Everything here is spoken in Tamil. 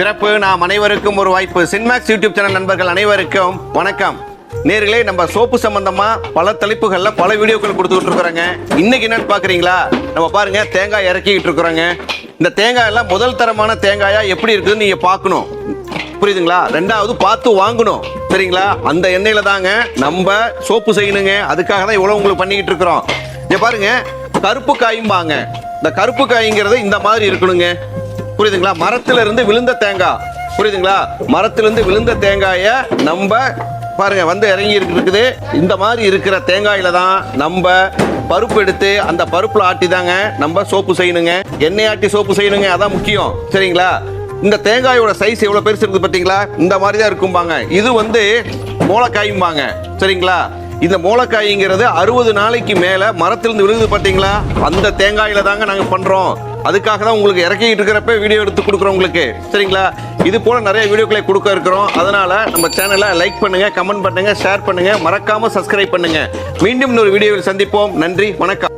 பிறப்பு நாம் அனைவருக்கும் ஒரு வாய்ப்பு. சின்மேக்ஸ் யூடியூப் சேனல் நண்பர்கள் அனைவருக்கும் வணக்கம். நேர்களே நம்ம சோப்பு சம்பந்தமா பல தலைப்புகள்ல பல வீடியோக்கள் கொடுத்துக்கிட்டு இருக்கிறாங்க இன்னைக்கு என்னன்னு பாக்குறீங்களா? நம்ம பாருங்க தேங்காய் இறக்கிக்கிட்டு இருக்கிறோங்க இந்த தேங்காய் எல்லாம் முதல் தரமான தேங்காயா எப்படி இருக்குதுன்னு நீங்க பார்க்கணும். புரியுதுங்களா? ரெண்டாவது பார்த்து வாங்கணும். சரிங்களா? அந்த எண்ணெயில தாங்க நம்ம சோப்பு செய்யணுங்க. அதுக்காக தான் இவ்வளவு உங்களுக்கு பண்ணிக்கிட்டு இருக்கிறோம் இங்க பாருங்க கருப்பு காயும்பாங்க இந்த கருப்பு காய்ங்கிறது இந்த மாதிரி இருக்கணுங்க. புரியுதுங்களா? மரத்துல இருந்து விழுந்த தேங்காய். புரியுதுங்களா? மரத்துல இருந்து விழுந்த தேங்காயை நம்ம பாருங்க வந்து இறங்கி இருக்குது இந்த மாதிரி இருக்கிற தேங்காயில தான் நம்ம பருப்பு எடுத்து அந்த பருப்புல ஆட்டி தாங்க நம்ம சோப்பு செய்யணுங்க. எண்ணெய் ஆட்டி சோப்பு செய்யணுங்க அதான் முக்கியம். சரிங்களா? இந்த தேங்காயோட சைஸ் எவ்வளவு பெருசு இருக்குது பார்த்தீங்களா இந்த மாதிரி தான் இருக்கும்பாங்க. இது வந்து மூளைக்காயும்பாங்க சரிங்களா? இந்த மூளைக்காய்ங்கிறது அறுபது நாளைக்கு மேல மரத்திலிருந்து விழுகுது பார்த்தீங்களா அந்த தேங்காயில தாங்க நாங்க பண்றோம். அதுக்காக தான் உங்களுக்கு இறக்கிட்டு இருக்கிறப்ப வீடியோ எடுத்து கொடுக்குறோம் உங்களுக்கு சரிங்களா? இது போல நிறைய வீடியோக்களை கொடுக்க இருக்கிறோம். அதனால நம்ம சேனலை லைக் பண்ணுங்க கமெண்ட் பண்ணுங்க ஷேர் பண்ணுங்க. மறக்காம சப்ஸ்கிரைப் பண்ணுங்க. மீண்டும் இன்னொரு வீடியோவில் சந்திப்போம். நன்றி வணக்கம்.